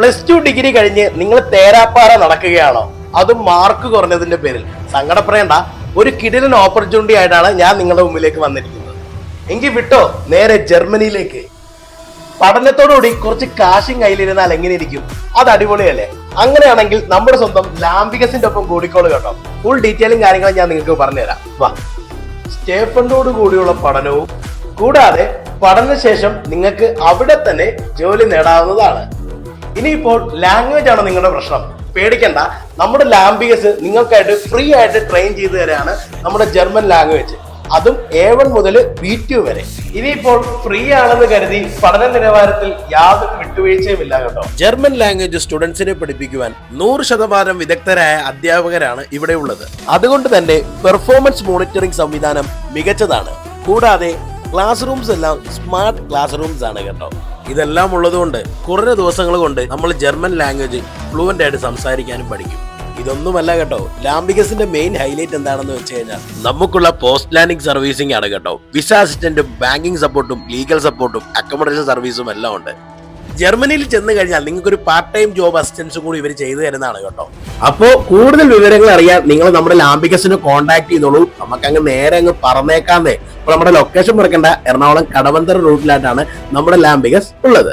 Plus two degree കഴിഞ്ഞ് നിങ്ങൾ തേരാപ്പാറ നടക്കുകയാണോ? അതും മാർക്ക് കുറഞ്ഞതിന്റെ പേരിൽ. സങ്കടപ്പെടേണ്ട. ഒരു കിടിലൻ ഓപ്പർച്യൂണിറ്റി ആയിട്ടാണ് ഞാൻ നിങ്ങളുടെ മുമ്പിലേക്ക് വന്നിരിക്കുന്നത്. എങ്കിൽ വിട്ടോ നേരെ ജർമ്മനിയിലേക്ക്. പഠനത്തോടുകൂടി കുറച്ച് കാശും കയ്യിലിരുന്നാൽ എങ്ങനെ ഇരിക്കും അത് അടിപൊളിയല്ലേ? അങ്ങനെയാണെങ്കിൽ നമ്മുടെ സ്വന്തം ലാംബികസിന്റെ ഒപ്പം കൂടിക്കോൾ കേട്ടോ. ഫുൾ ഡീറ്റെയിലും കാര്യങ്ങളും ഞാൻ നിങ്ങൾക്ക് പറഞ്ഞുതരാം. വാ. സ്റ്റേഫണ്ടോട് കൂടിയുള്ള പഠനവും കൂടാതെ പഠനശേഷം നിങ്ങൾക്ക് അവിടെ തന്നെ ജോലി നേടാവുന്നതാണ്. ഇനിയിപ്പോൾ ലാംഗ്വേജ് ആണ് നിങ്ങളുടെ പ്രശ്നം. പേടിക്കണ്ട. നമ്മുടെ ലാംബികസ് നിങ്ങൾക്കായിട്ട് ഫ്രീ ആയിട്ട് ട്രെയിൻ ചെയ്തു തരാണ് നമ്മുടെ ജർമ്മൻ ലാംഗ്വേജ് അതും എ വൺ മുതൽ ബി ടു വരെ. ഇനിയിപ്പോൾ ഫ്രീ ആണെന്ന് കരുതി പഠന നിലവാരത്തിൽ യാതൊരു വിട്ടുവീഴ്ചയും ഇല്ല കേട്ടോ. ജർമ്മൻ ലാംഗ്വേജ് സ്റ്റുഡൻസിനെ പഠിപ്പിക്കുവാൻ നൂറ് ശതമാനം വിദഗ്ധരായ അധ്യാപകരാണ് ഇവിടെ ഉള്ളത്. അതുകൊണ്ട് തന്നെ പെർഫോമൻസ് മോണിറ്ററിംഗ് സംവിധാനം മികച്ചതാണ്. കൂടാതെ ക്ലാസ് റൂംസ് എല്ലാം സ്മാർട്ട് ക്ലാസ് റൂംസ് ആണ് കേട്ടോ. ഇതെല്ലാം ഉള്ളതുകൊണ്ട് കുറേ ദിവസങ്ങൾ കൊണ്ട് നമ്മൾ ജർമ്മൻ ലാംഗ്വേജ് ഫ്ലുവന്റ് ആയിട്ട് സംസാരിക്കാനും പഠിക്കും. ഇതൊന്നുമല്ല കേട്ടോ. ലാംബികസിന്റെ മെയിൻ ഹൈലൈറ്റ് എന്താണെന്ന് വെച്ച് കഴിഞ്ഞാൽ നമുക്കുള്ള പോസ്റ്റ് ലാൻഡിംഗ് സർവീസിംഗ് ആണ് കേട്ടോ. വിസ അസിസ്റ്റന്റും ബാങ്കിങ് സപ്പോർട്ടും ലീഗൽ സപ്പോർട്ടും അക്കോമഡേഷൻ സർവീസും എല്ലാം ഉണ്ട്. ജർമ്മനിയിൽ ചെന്ന് കഴിഞ്ഞാൽ നിങ്ങൾക്ക് ഒരു പാർട്ട് ടൈം ജോബ് അസിസ്റ്റൻസ് കൂടി ഇവർ ചെയ്തു തരുന്നതാണ് കേട്ടോ. അപ്പോ കൂടുതൽ വിവരങ്ങൾ അറിയാൻ നിങ്ങൾ നമ്മുടെ ലാംബികസിനെ കോൺടാക്ട് ചെയ്തോളൂ. നമുക്ക് അങ്ങ് നേരെ അങ്ങ് പറന്നേക്കാന്നേ അപ്പൊ നമ്മുടെ ലൊക്കേഷൻ മറക്കണ്ട. എറണാകുളം കടവന്തര റൂട്ടിലായിട്ടാണ് നമ്മുടെ ലാംബികസ് ഉള്ളത്.